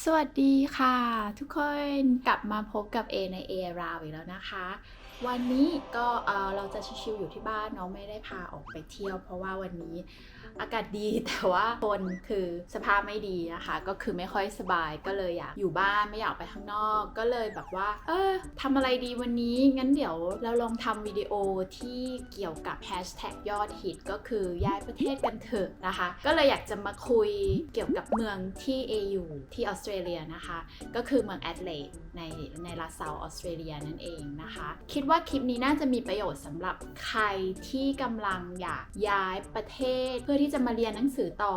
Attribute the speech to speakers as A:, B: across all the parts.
A: สวัสดีค่ะ ทุกคนกลับมาพบกับ A ใน A ราวอีกแล้วนะคะ วันนี้ก็เราจะชิวๆอยู่ที่บ้านเนาะไม่ได้พาออกไปเที่ยว เพราะว่าวันนี้อากาศดีแต่ว่าคนคือสภาพไม่ดีนะคะก็คือไม่ค่อยสบายก็เลยอยากอยู่บ้านไม่อยากไปข้างนอก ก็เลยแบบว่า เออทำอะไรดีวันนี้งั้นเดี๋ยวเราลองทำวิดีโอที่เกี่ยวกับแฮชแท็กยอดฮิตก็คือย้ายประเทศกันเถอะนะคะ ก็เลยอยากจะมาคุยเกี่ยวกับเมืองที่ A อยู่ที่ออสเตรเลียนะคะ ก็คือเมืองแอดเลดในในรัฐเซาท์ออสเตรเลียนั่นเองนะคะ คิดว่าว่าคลิปนี้น่าจะมีประโยชน์สำหรับใครที่กำลังอยากย้ายประเทศ เพื่อที่จะมาเรียนหนังสือต่อ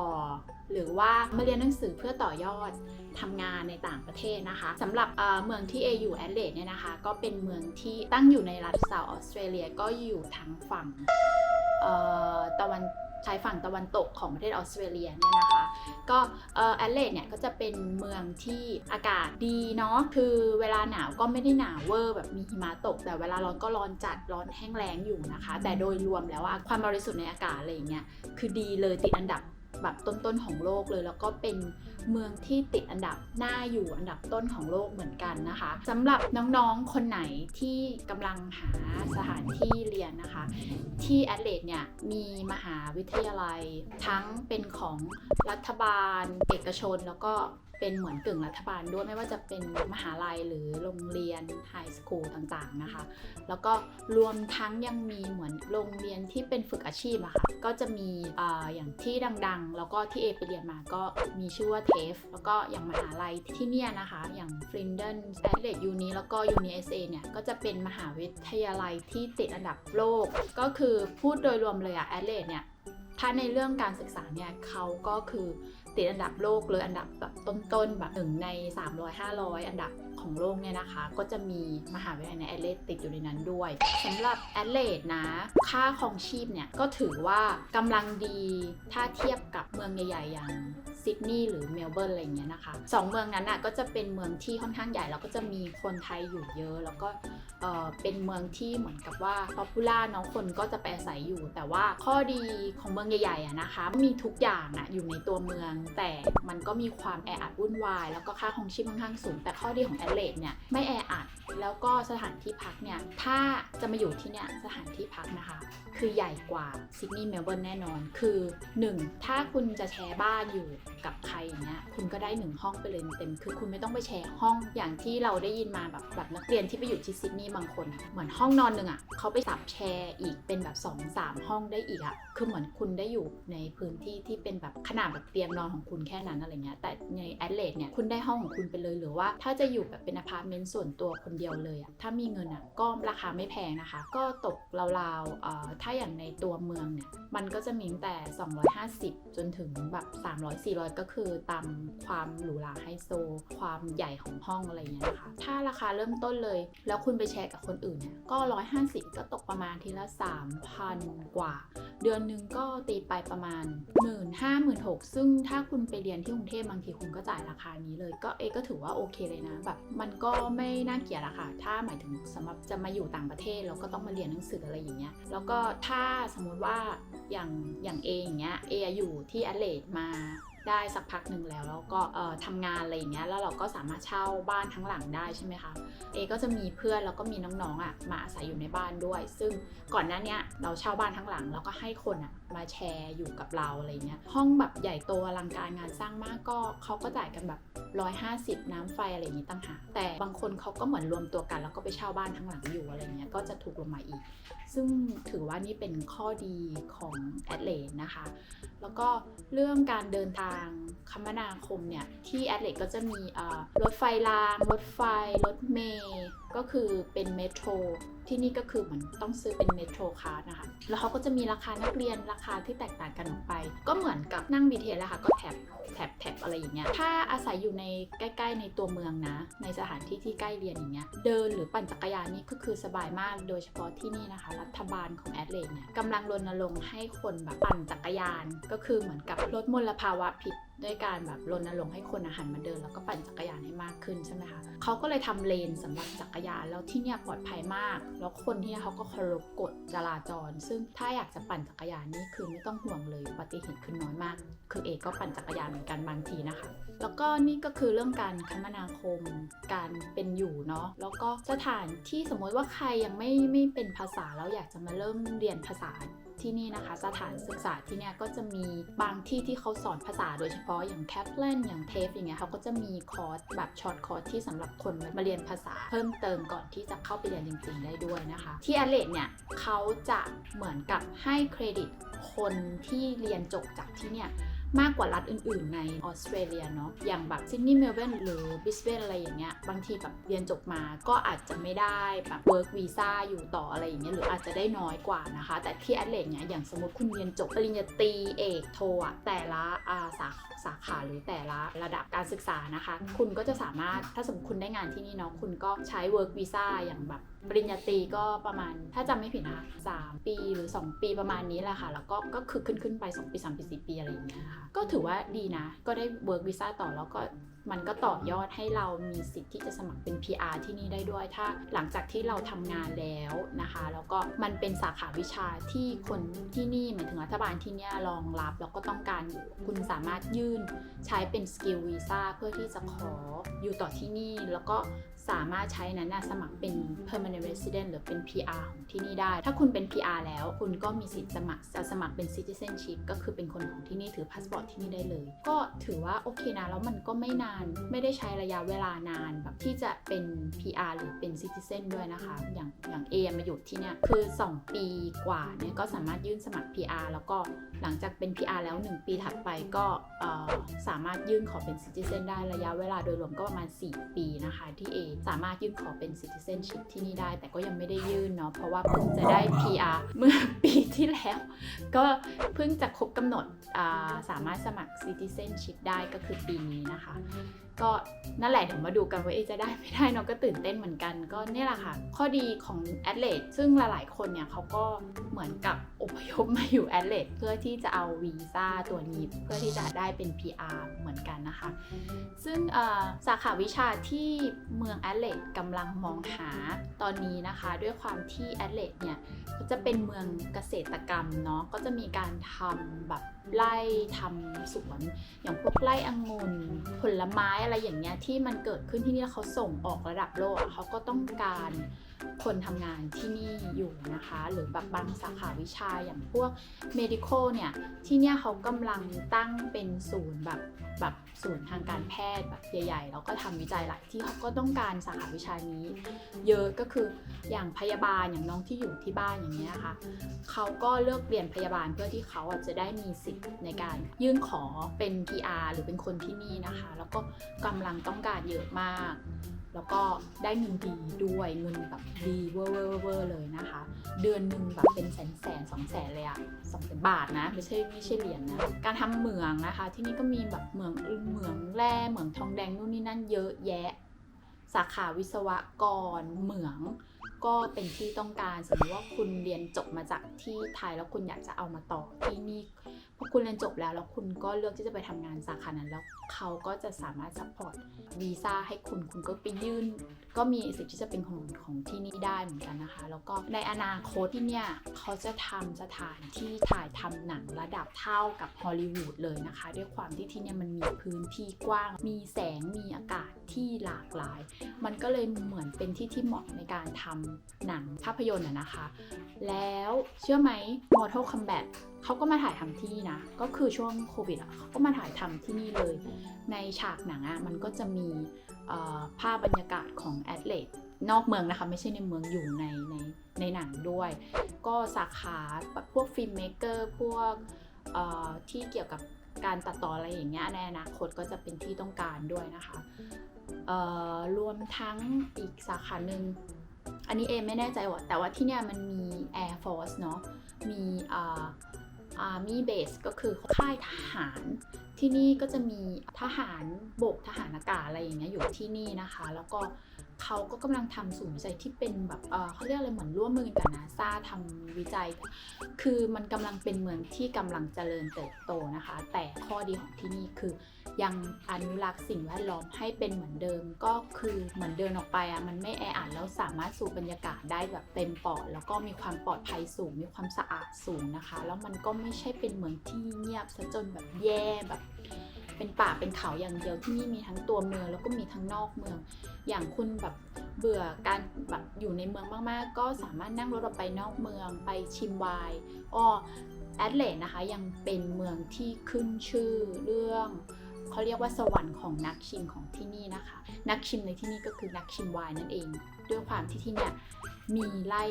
A: หรือว่ามาเรียนหนังสือเพื่อต่อยอดทำงานในต่างประเทศนะคะสำหรับเมืองที่ A อยู่แอดเลดเนี่ยนะคะ ก็เป็นเมืองที่ตั้งอยู่ในรัฐเซาท์ออสเตรเลียก็อยู่ทางฝั่งตะวัน ชายฝั่งตะวันตกของประเทศออสเตรเลียเนี่ยนะคะ ก็เออแอดเลดเนี่ยก็จะเป็นเมืองที่อากาศดีเนาะคือเวลาหนาวก็ไม่ได้หนาวเวอร์แบบมีหิมะตก แต่เวลาร้อนก็ร้อนจัดร้อนแห้งแล้งอยู่นะคะ แต่โดยรวมแล้วว่าความบริสุทธิ์ในอากาศอะไรอย่างเงี้ยคือดีเลยติดอันดับ แบบต้นๆของโลกเลย แล้วก็เป็นเมืองที่ติดอันดับหน้าอยู่อันดับต้นของโลกเหมือนกันนะคะสำหรับน้องๆคนไหนที่กำลังหาสถานที่เรียนนะคะ ที่แอดเลดเนี่ยมีมหาวิทยาลัย ทั้งเป็นของรัฐบาล เอกชนแล้วก็ เป็นเหมือนกึ่งรัฐบาลด้วยไม่ว่าจะเป็นมหาลัยหรือโรงเรียนไฮสคูลต่างๆนะคะ แล้วก็รวมทั้งยังมีเหมือนโรงเรียนที่เป็นฝึกอาชีพอะค่ะก็จะมีออย่างที่ดังๆ แล้วก็ที่เอไปเรียนมาก็มีชื่อว่าเทฟแล้วก็อย่างมหาลัยที่เนี่ยนะคะ อย่าง Flinders Adelaide Uni แล้วก็ Uni SA เอเนี่ยก็จะเป็นมหาวิทยาลัยที่ติดอันดับโลก ก็คือพูดโดยรวมเลยอะ Adelaide เนี่ยถ้าในเรื่องการศึกษาเนี่ยเขาก็คือ ติดอันดับโลกเลยอันดับแบบต้นๆแบบหนึ่งใน 300-500 อันดับของโลกเนี่ยนะคะ ก็จะมีมหาวิทยาลัยในแอดเลดติดอยู่ในนั้นด้วยสำหรับแอดเลดนะ ค่าของชีพเนี่ยก็ถือว่ากำลังดีถ้าเทียบกับเมืองใหญ่ๆอย่าง ซิดนีย์หรือเมลเบิร์นอะไรเงี้ยนะคะสองเมืองนั้นอะก็จะเป็นเมืองที่ค่อนข้างใหญ่แล้วก็จะมีคนไทยอยู่เยอะแล้วก็เออเป็นเมืองที่เหมือนกับว่าป๊อปปูล่าเนาะคนก็จะไปอาศัยอยู่ แต่ว่าข้อดีของเมืองใหญ่ๆอะนะคะ มีทุกอย่างอะอยู่ในตัวเมือง แต่มันก็มีความแออัดวุ่นวาย แล้วก็ค่าครองชีพค่อนข้างสูง แต่ข้อดีของแอดเลดเนี่ยไม่แออัด แล้วก็สถานที่พักเนี่ยถ้าจะมาอยู่ที่เนี่ยสถานที่พักนะคะ คือใหญ่กว่าซิดนีย์เมลเบิร์นแน่นอน คือ 1. ถ้าคุณจะแชร์บ้านอยู่กับใครอย่างเงี้ยคุณก็ได้1ห้องไปเลยเต็มคือคุณไม่ต้องไปแชร์ห้องอย่างที่เราได้ยินมาแบบแบบนักเรียนที่ไปอยู่ที่ซิดนีย์บางคน เหมือนห้องนอนหนึ่งอะเขาไปสับแชร์อีกเป็นแบบ2 3ห้องได้อีกอะคือเหมือนคุณได้อยู่ในพื้นที่ที่เป็นแบบขนาดแบบเตียงนอนของคุณแค่นั้นอะไรเงี้ยแต่ในแอดเลดเนี่ยคุณได้ห้องของคุณไปเลยหรือว่า ถ้าจะอยู่แบบเป็นอพาร์ตเมนต์ส่วนตัวคนเดียวเลยอะถ้ามีเงินอะก็ราคาไม่แพงนะคะ ก็ตกราวๆเอ่อถ้าอย่างในตัวเมืองเนี่ยมันก็จะมีตั้งแต่ 250 จนถึงแบบ300 400ก็คือตามความหรูหราไฮโซ ความใหญ่ของห้องอะไรอย่างเงี้ยนะคะถ้าราคาเริ่มต้นเลย แล้วคุณไปแชร์กับคนอื่นเนี่ยก็ 150 ก็ตกประมาณทีละ 3,000 กว่า เดือนหนึงก็ตีไปประมาณ 1 5 0 0 0 1 6 0 0 ซึ่งถ้าคุณไปเรียนที่กรุงเทพบางทีคุณก็จ่ายราคานี้เลย ก็เอก็ถือว่าโอเคเลยนะแบบมันก็ไม่น่าเกลียดอะค่ะ ถ้าหมายถึงสำหรับจะมาอยู่ต่างประเทศแล้วก็ต้องมาเรียนหนังสืออะไรอย่างเงี้ยแล้วก็ถ้าสมมุติว่าอย่างอย่างเออย่างเงี้ยเออยู่ที่แอดเลดมา ได้สักพักหนึ่งแล้วแล้วก็ทำงานอะไรอย่างเงี้ยแล้วเราก็สามารถเช่าบ้านทั้งหลังได้ใช่ไหมคะเอก็จะมีเพื่อนแล้วก็มีน้องๆอะมาอาศัยอยู่ในบ้านด้วย ซึ่งก่อนหน้าเนี้ยเราเช่าบ้านทั้งหลังแล้วก็ให้คนอะมาแชร์อยู่กับเราอะไรเงี้ยห้องแบบใหญ่โตอลังการงานสร้างมากก็เขาก็จ่ายกันแบบ 150 น้ำไฟอะไรอย่างนี้ต่างหากแต่บางคนเขาก็เหมือนรวมตัวกัน แล้วก็ไปเช่าบ้านทั้งหลังอยู่อะไรเงี้ยก็จะถูกลงมาอีก ซึ่งถือว่านี่เป็นข้อดีของแอดเลนนะคะ แล้วก็เรื่องการเดินทางคมนาคมเนี่ย ที่แอดเลดก็จะมีรถไฟราง รถไฟ รถเมล์ก็คือเป็นเมโทรที่นี่ก็คือเหมือนต้องซื้อเป็นเมโทรคาร์นะคะ แล้วเขาก็จะมีราคานักเรียนราคาที่แตกต่างกันออกไป ก็เหมือนกับนั่ง BTS แหละค่ะ ก็แท็บแท็บแท็บอะไรอย่างเงี้ย ถ้าอาศัยอยู่ในใกล้ ๆ ในตัวเมืองนะ ในสถานที่ที่ใกล้เรียนอย่างเงี้ย เดินหรือปั่นจักรยานนี่ก็คือสบายมาก โดยเฉพาะที่นี่นะคะ รัฐบาลของแอดเลดเนี่ยกำลังรณรงค์ให้คนแบบปั่นจักรยาน ก็คือเหมือนกับลดมลภาวะผิดด้วยการแบบรณรงค์ให้คนอาหันมาเดิน แล้วก็ปั่นจักรยานให้มากขึ้นใช่ไหมคะเขาก็เลยทำเลนสำหรับจักรยานแล้วที่เนี่ยปลอดภัยมาก แล้วคนที่เนี่เขาก็เคารพกฎจราจร ซึ่งถ้าอยากจะปั่นจักรยานนี่คือไม่ต้องห่วงเลยอุบัติเหตุคือน้อยมาก คือเอกก็ปั่นจักรยานเหมือนกันบางทีนะคะ แล้วก็นี่ก็คือเรื่องการคมนาคม การเป็นอยู่เนาะแล้วก็สถานที่สมมติว่าใครยังไม่ไม่เป็นภาษาแล้วอยากจะมาเริ่มเรียนภาษา ที่นี่นะคะ สถานศึกษาที่เนี่ยก็จะมีบางที่ที่เขาสอนภาษาโดยเฉพาะอย่างแคปเลนอย่างเทฟอย่างเงี้ยเขาก็จะมีคอร์สแบบช็อตคอร์สที่สำหรับคนมาเรียนภาษาเพิ่มเติมก่อนที่จะเข้าไปเรียนจริง ๆ ได้ด้วยนะคะ ที่อเลดเนี่ยเขาจะเหมือนกับให้เครดิตคนที่เรียนจบจากที่เนี่ย มากกว่ารัฐอื่น ๆ ในออสเตรเลียเนาะอย่างแบบซิดนีย์เมลเบิร์นหรือบิสเบนอะไรอย่างเงี้ยบางทีแบบเรียนจบมาก็อาจจะไม่ได้แบบเวิร์กวีซ่าอยู่ต่ออะไรอย่างเงี้ยหรืออาจจะได้น้อยกว่านะคะ แต่ที่แอดเลดเนี่ยอย่างสมมติคุณเรียนจบปริญญาตรีเอกโทอะแต่ละอ่าสาสาขาหรือแต่ละระดับการศึกษานะคะ คุณก็จะสามารถถ้าสมมติคุณได้งานที่นี่เนาะคุณก็ใช้เวิร์กวีซ่าอย่างแบบ ปริญญาตรีก็ประมาณถ้าจำไม่ผิดนะคะ3ปีหรือ 2 ปีประมาณนี้แหละค่ะ แล้วก็ก็คือขึ้นขึ้นไป 2 ปี 3 ปี 4 ปีอะไรอย่างเงี้ยค่ะ ก็ถือว่าดีนะ ก็ได้ work visa ต่อแล้วก็มันก็ต่อยอดให้เรามีสิทธิ์ที่จะสมัครเป็น PR ที่นี่ได้ด้วย ถ้าหลังจากที่เราทำงานแล้วนะคะ แล้วก็มันเป็นสาขาวิชาที่คนที่นี่หมายถึงรัฐบาลที่นี่รองรับ แล้วก็ต้องการอยู่คุณสามารถยื่นใช้เป็น skill visa เพื่อที่จะขออยู่ต่อที่นี่แล้วก็ สามารถใช้นั้นนะสมัครเป็น permanent resident หรือเป็น PR ของที่นี่ได้ ถ้าคุณเป็น PR แล้วคุณก็มีสิทธิ์สมัครจะสมัครเป็น citizenship ก็คือเป็นคนของที่นี่ถือพาสปอร์ตที่นี่ได้เลย ก็ถือว่าโอเคนะ แล้วมันก็ไม่นานไม่ได้ใช้ระยะเวลานานแบบที่จะเป็น PR หรือเป็น citizen ด้วยนะคะ อย่างอย่างเอมาอยู่ที่เนี่ยคือ 2 ปีกว่าเนี่ยก็สามารถยื่นสมัคร PR แล้วก็หลังจากเป็น PR แล้ว 1 ปีถัดไปก็สามารถยื่นขอเป็น citizen ได้ระยะเวลาโดยรวมก็ประมาณ 4 ปีนะคะที่เอสามารถยื่นขอเป็น citizenship ที่นี่ได้ แต่ก็ยังไม่ได้ยื่นเนาะเพราะว่าเพิ่งจะได้ PR เมื่อปีที่แล้ว ก็เพิ่งจะครบกำหนดสามารถสมัคร citizenship ได้ก็คือปีนี้นะคะ ก็นั่นแหละเดี๋ยวมาดูกันว่าเอจะได้ไม่ได้เนาะก็ตื่นเต้นเหมือนกัน ก็เนี่ยแหละค่ะ ข้อดีของแอดเลดซึ่งหลายๆคนเนี่ยเขาก็เหมือนกับอพยพมาอยู่แอดเลดเพื่อที่จะเอาวีซ่าตัวนี้เพื่อที่จะได้เป็น PR เหมือนกันนะคะ ซึ่งสาขาวิชาที่เมืองแอดเลดกำลังมองหาตอนนี้นะคะ ด้วยความที่แอดเลดเนี่ยก็จะเป็นเมืองเกษตรกรรมเนาะก็จะมีการทำแบบไร่ทำสวน อย่างพวกไร่องุ่นผลไม้อะไรอย่างเงี้ยที่มันเกิดขึ้นที่นี่แล้วเขาส่งออกระดับโลกเขาก็ต้องการ คนทำงานที่นี่อยู่นะคะ หรือแบบบางสาขาวิชาอย่างพวก medical เนี่ย ที่เนี่ยเขากำลังตั้งเป็นศูนย์แบบแบบศูนย์ทางการแพทย์แบบใหญ่ ๆ แล้วก็ทำวิจัยหลายที่เขาก็ต้องการสาขาวิชานี้ เยอะก็คืออย่างพยาบาลอย่างน้องที่อยู่ที่บ้านอย่างเงี้ยค่ะเขาก็เลือกเรียนพยาบาลเพื่อที่เขาจะได้มีสิทธิ์ในการยื่นขอเป็น PR หรือเป็นคนที่นี่นะคะ แล้วก็กำลังต้องการเยอะมาก แล้วก็ได้เงินดีด้วยเงินแบบดีเวอร์เวอร์เวอร์เลยนะคะ เดือนหนึ่งแบบเป็นแสนแสนสองแสนเลยอะสองแสนบาทนะไม่ใช่ไม่ใช่เหรียญนะการทำเหมืองนะคะ ที่นี่ก็มีแบบเหมืองเหมืองแร่เหมืองทองแดงนู่นนี่นั่นเยอะแยะ สาขาวิศวกรเหมืองก็เป็นที่ต้องการสมมติว่าคุณเรียนจบมาจากที่ไทยแล้วคุณอยากจะเอามาต่อที่นี่พอคุณเรียนจบแล้วแล้วคุณก็เลือกที่จะไปทำงานสาขานั้นแล้วเขาก็จะสามารถซัพพอร์ตวีซ่าให้คุณคุณก็ไปยื่น ก็มีสิทธิ์ที่จะเป็นของของที่นี่ได้เหมือนกันนะคะ แล้วก็ในอนาคตที่เนี่ยเขาจะทำสถานที่ถ่ายทำหนังระดับเท่ากับฮอลลีวูดเลยนะคะ ด้วยความที่ที่เนี่ยมันมีพื้นที่กว้าง มีแสงมีอากาศที่หลากหลาย มันก็เลยเหมือนเป็นที่ที่เหมาะในการทำหนังภาพยนตร์นะคะ แล้วเชื่อไหม Mortal Kombat เขาก็มาถ่ายทำที่นี่นะ ก็คือช่วงโควิดอะเขาก็มาถ่ายทำที่นี่เลย ในฉากหนังอะมันก็จะมีภาพบรรยากาศของแอดเลดนอกเมืองนะคะ ไม่ใช่ในเมืองอยู่ในในในหนังด้วย ก็สาขาแบบพวกฟิล์มเมเกอร์พวกที่เกี่ยวกับการตัดต่ออะไรอย่างเงี้ยในอนาคตก็จะเป็นที่ต้องการด้วยนะคะรวมทั้งอีกสาขาหนึ่งอันนี้เอมไม่แน่ใจว่าแต่ว่าที่เนี่ยมันมี Air Force เนาะมีอ่า Army Base ก็คือค่ายทหาร ที่นี่ก็จะมีทหารบกทหารอากาศอะไรอย่างเงี้ยอยู่ที่นี่นะคะ แล้วก็ เขาก็กำลังทำศูนย์วิจัยที่เป็นแบบเขาเรียกอะไรเหมือนร่วมมือกับนาซาทำวิจัย คือมันกำลังเป็นเมืองที่กำลังเจริญเติบโตนะคะ แต่ข้อดีของที่นี่คือ ยังอนุรักษ์สิ่งแวดล้อมให้เป็นเหมือนเดิมก็คือเหมือนเดินออกไปอะมันไม่แออัดแล้วสามารถสูดบรรยากาศได้แบบเต็มปอด แล้วก็มีความปลอดภัยสูง มีความสะอาดสูงนะคะ แล้วมันก็ไม่ใช่เป็นเมืองที่เงียบซะจนแบบแย่แบบ เป็นป่าเป็นเขาอย่างเดียวที่นี่มีทั้งตัวเมืองแล้วก็มีทั้งนอกเมือง อย่างคุณแบบเบื่อการแบบอยู่ในเมืองมากๆ ก็สามารถนั่งรถออกไปนอกเมืองไปชิมไวน์อ้อแอดเลดนะคะยังเป็นเมืองที่ขึ้นชื่อเรื่องเขาเรียกว่าสวรรค์ของนักชิมของที่นี่นะคะ นักชิมในที่นี่ก็คือนักชิมไวน์นั่นเอง ด้วยความที่ที่เนี่ยมีไร่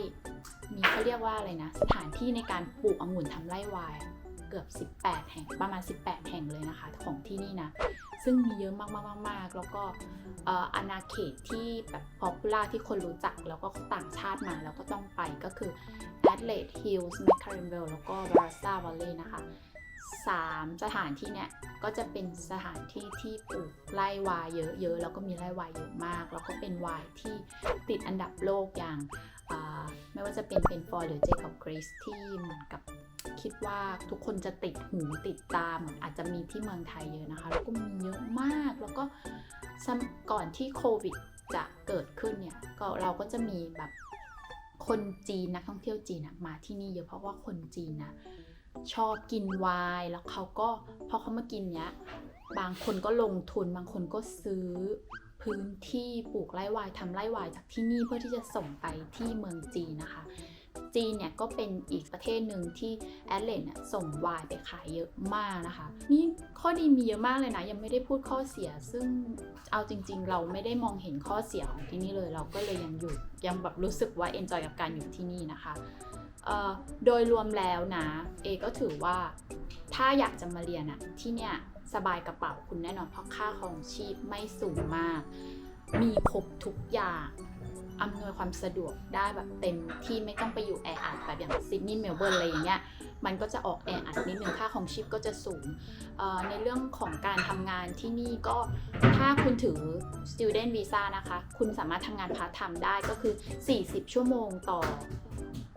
A: มีเขาเรียกว่าอะไรนะ สถานที่ในการปลูกองุ่นทำไร่ไวน์ เกือบ 18 แห่งประมาณ 18 แห่งเลยนะคะ ของที่นี่นะ ซึ่งมีเยอะมากๆๆแล้วก็อาณาเขตที่แบบพอปูล่าที่คนรู้จัก แล้วก็ต่างชาติมาแล้วก็ต้องไปก็คือ Adelaide Hills m c c a r r a n v a l l e แล้วก็ Barossa Valley นะคะสามสถานที่เนี่ยก็จะเป็นสถานที่ที่ปลูกไร่วายเยอะๆแล้วก็มีไร่วายเยอะมาก แล้วก็เป็นวายที่ติดอันดับโลกอย่างไม่ว่าจะเป็นเป็นฟอยหรือเจคอบกรีซที่เหมือนกับ คิดว่าทุกคนจะติดหูติดตามอาจจะมีที่เมืองไทยเยอะนะคะ แล้วก็มีเยอะมากแล้วก็ก่อนที่โควิดจะเกิดขึ้นเนี่ยก็เราก็จะมีแบบคนจีนนักท่องเที่ยวจีนอะมาที่นี่เยอะเพราะว่าคนจีนนะชอบกินไวน์แล้วเขาก็พอเขามากินเนี้ยบางคนก็ลงทุนบางคนก็ซื้อพื้นที่ปลูกไร่ไวน์ทำไร่ไวน์จากที่นี่เพื่อที่จะส่งไปที่เมืองจีนนะคะ จีนเนี่ยก็เป็นอีกประเทศหนึ่งที่แอดเลนเนี่ยส่งวน์ไปขายเยอะมากนะคะ นี่ข้อดีมีเยอะมากเลยนะ ยังไม่ได้พูดข้อเสีย ซึ่งเอาจริง ๆ เราไม่ได้มองเห็นข้อเสียของที่นี่เลยเราก็เลยยังอยู่ยังแบบรู้สึกว่าเอนจอยกับการอยู่ที่นี่นะคะโดยรวมแล้วนะเอก็ถือว่าถ้าอยากจะมาเรียนอะที่เนี่ยสบายกระเป๋าคุณแน่นอนเพราะค่าครองชีพไม่สูงมาก มีครบทุกอย่าง อำนวยความสะดวกได้แบบเต็มที่ไม่ต้องไปอยู่แออัดแบบอย่างซิดนีย์เมลเบิร์นอะไรอย่างเงี้ยมันก็จะออกแออัดนิดนึงค่าของชีพก็จะสูง ในเรื่องของการทำงานที่นี่ก็ถ้าคุณถือ student visa นะคะ คุณสามารถทำงานพาร์ทไทม์ได้ก็คือ 40 ชั่วโมงต่อ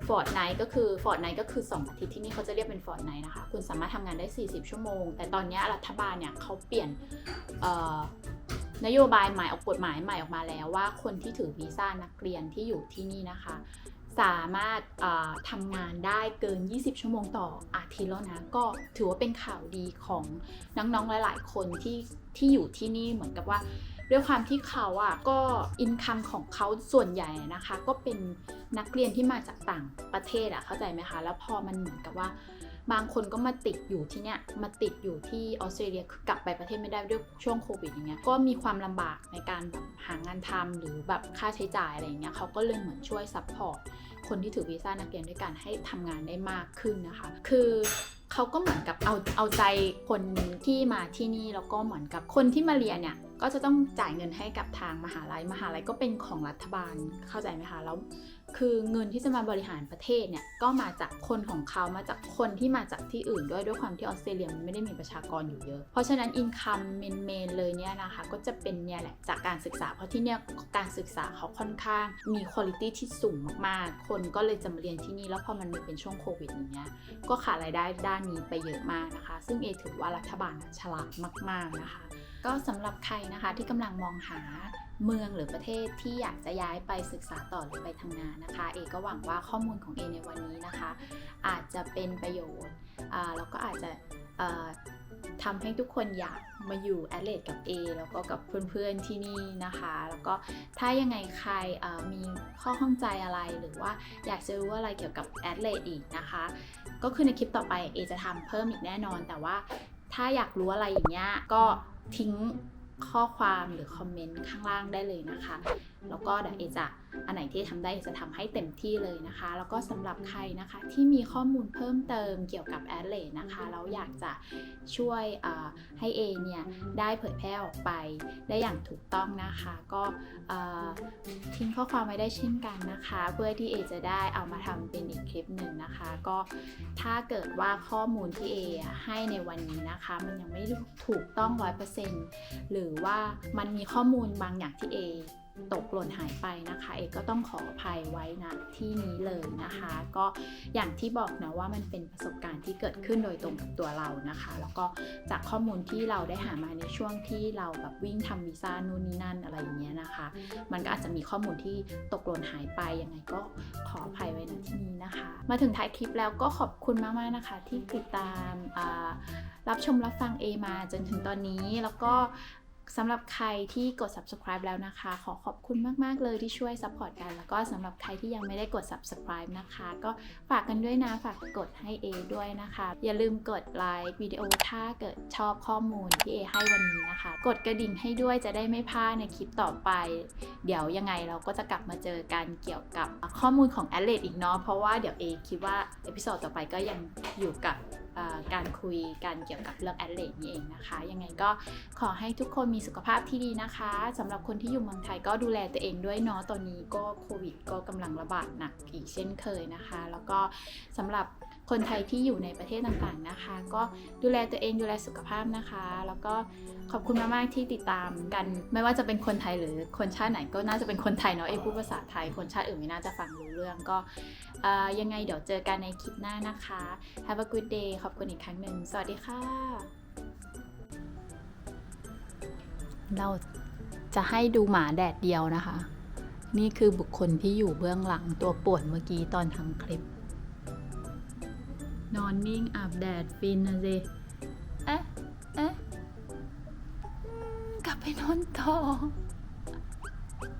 A: ฟอร์ดไนก็คือฟอร์ดไนก็คือ 2 อาทิตย์ที่นี่เขาจะเรียกเป็นฟอร์ดไนนะคะ คุณสามารถทำงานได้ 40 ชั่วโมง แต่ตอนนี้รัฐบาลเนี่ยเขาเปลี่ยน นโยบายใหม่ออกกฎหมายใหม่ออกมาแล้วว่าคนที่ถือวีซ่านักเรียนที่อยู่ที่นี่นะคะ สามารถทำงานได้เกิน 20 ชั่วโมงต่ออาทิตย์แล้วนะ ก็ถือว่าเป็นข่าวดีของน้องๆหลาย ๆ คนที่ที่อยู่ที่นี่เหมือนกับว่าด้วยความที่เขาอะก็อินคัมของเขาส่วนใหญ่นะคะ ก็เป็นนักเรียนที่มาจากต่างประเทศอะเข้าใจไหมคะ แล้วพอมันเหมือนกับว่า บางคนก็มาติดอยู่ที่เนี่ยมาติดอยู่ที่ออสเตรเลียคือกลับไปประเทศไม่ได้ด้วยช่วงโควิดอย่างเงี้ยก็มีความลำบากในการแบบหางานทำหรือแบบค่าใช้จ่ายอะไรเงี้ยเขาก็เลยเหมือนช่วยซัพพอร์ตคนที่ถือวีซ่านักเรียนด้วยการให้ทำงานได้มากขึ้นนะคะ คือเขาก็เหมือนกับเอาเอาใจคนที่มาที่นี่แล้วก็เหมือนกับคนที่มาเรียนเนี่ยก็จะต้องจ่ายเงินให้กับทางมหาลัย มหาลัยก็เป็นของรัฐบาลเข้าใจไหมคะ แล้ว คือเงินที่จะมาบริหารประเทศเนี่ยก็มาจากคนของเขามาจากคนที่มาจากที่อื่นด้วยด้วยความที่ออสเตรเลียมันไม่ได้มีประชากรอยู่เยอะ เพราะฉะนั้นอินคัมเมนเมนเลยเนี่ยนะคะก็จะเป็นเนี่ยแหละจากการศึกษา เพราะที่เนี่ยการศึกษาเขาค่อนข้างมีคุณภาพที่สูงมากๆ คนก็เลยจะมาเรียนที่นี่แล้วพอมันมีเป็นช่วงโควิดอย่างเงี้ยก็ขาดรายได้ด้านนี้ไปเยอะมากนะคะ ซึ่งเอถือว่ารัฐบาลฉลาดมาก ๆนะคะ ก็สำหรับใครนะคะที่กำลังมองหา เมืองหรือประเทศที่อยากจะย้ายไปศึกษาต่อหรือไปทำงานนะคะ เอก็หวังว่าข้อมูลของเอในวันนี้นะคะ อาจจะเป็นประโยชน์อ่าแล้วก็อาจจะทำให้ทุกคนอยากมาอยู่แอดเลดกับ A แล้วก็กับเพื่อนๆที่นี่นะคะ แล้วก็ถ้ายังไงใครมีข้อข้องใจอะไรหรือว่าอยากจะรู้อะไรเกี่ยวกับแอดเลดอีกนะคะ ก็คือในคลิปต่อไปเอจะทำเพิ่มอีกแน่นอน แต่ว่าถ้าอยากรู้อะไรอย่างเงี้ยก็ทิ้ง ข้อความหรือคอมเมนต์ข้างล่างได้เลยนะคะ แล้วก็เดี๋ยวเอจะอันไหนที่ทำได้จะทำให้เต็มที่เลยนะคะ แล้วก็สำหรับใครนะคะที่มีข้อมูลเพิ่มเติมเกี่ยวกับแอดเลดนะคะแล้วอยากจะช่วยให้เอเนี่ยได้เผยแพร่ออกไปได้อย่างถูกต้องนะคะ ก็ทิ้งข้อความไว้ได้เช่นกันนะคะ เพื่อที่เอจะได้เอามาทำเป็นอีกคลิปหนึ่งนะคะ ก็ถ้าเกิดว่าข้อมูลที่เอให้ในวันนี้นะคะ มันยังไม่ถูกต้อง 100%หรือว่ามันมีข้อมูลบางอย่างที่เอ ตกหล่นหายไปนะคะ เอกก็ต้องขออภัยไว้นะที่นี้เลยนะคะ ก็อย่างที่บอกนะว่ามันเป็นประสบการณ์ที่เกิดขึ้นโดยตรงกับตัวเรานะคะ แล้วก็จากข้อมูลที่เราได้หามาในช่วงที่เราแบบวิ่งทำวีซ่านู่นนี่นั่นอะไรอย่างเงี้ยนะคะ มันก็อาจจะมีข้อมูลที่ตกหล่นหายไปยังไงก็ขออภัยไว้ณที่นี้นะคะ มาถึงท้ายคลิปแล้วก็ขอบคุณมากๆนะคะ ที่ติดตามรับชมรับฟังเอมาจนถึงตอนนี้แล้วก็ สำหรับใครที่กด subscribe แล้วนะคะ ขอขอบคุณมาก ๆ เลยที่ช่วย support กัน แล้วก็สำหรับใครที่ยังไม่ได้กด subscribe นะคะ ก็ฝากกันด้วยนะ ฝากกดให้เอด้วยนะคะ อย่าลืมกดไลค์วิดีโอถ้าเกิดชอบข้อมูลที่เอให้วันนี้นะคะ กดกระดิ่งให้ด้วยจะได้ไม่พลาดในคลิปต่อไป เดี๋ยวยังไงเราก็จะกลับมาเจอกันเกี่ยวกับข้อมูลของ a d l e t อีกเนาะเพราะว่าเดี๋ยวเอคิดว่าเอพิโซดต่อไปก็ยังอยู่กับ การคุยกันเกี่ยวกับเรื่อง a d l e t นี่เองนะคะ ยังไงก็ขอให้ทุกคนมีสุขภาพที่ดีนะคะสำหรับคนที่อยู่เมืองไทยก็ดูแลตัวเองด้วยเนาะตอนนี้ก็โควิดก็กำลังระบาดหนักอีกเช่นเคยนะคะ แล้วก็สำหรับ คนไทยที่อยู่ในประเทศต่างๆนะคะ ก็ดูแลตัวเองดูแลสุขภาพนะคะ แล้วก็ขอบคุณมากๆที่ติดตามกัน ไม่ว่าจะเป็นคนไทยหรือคนชาติไหนก็น่าจะเป็นคนไทยเนาะเอกพูดภาษาไทยคนชาติอื่นไม่น่าจะฟังรู้เรื่องก็ยังไงเดี๋ยวเจอกันในคลิปหน้านะคะ Have a good day ขอบคุณอีกครั้งหนึ่งสวัสดีค่ะ เราจะให้ดูหมาแดดเดียวนะคะ นี่คือบุคคลที่อยู่เบื้องหลังตัวป่วนเมื่อกี้ตอนทำคลิป นอนนิ่งอาบแดดฟินนะสิเอ๊ะ เอ๊ะอืมกลับไปนอนต่อ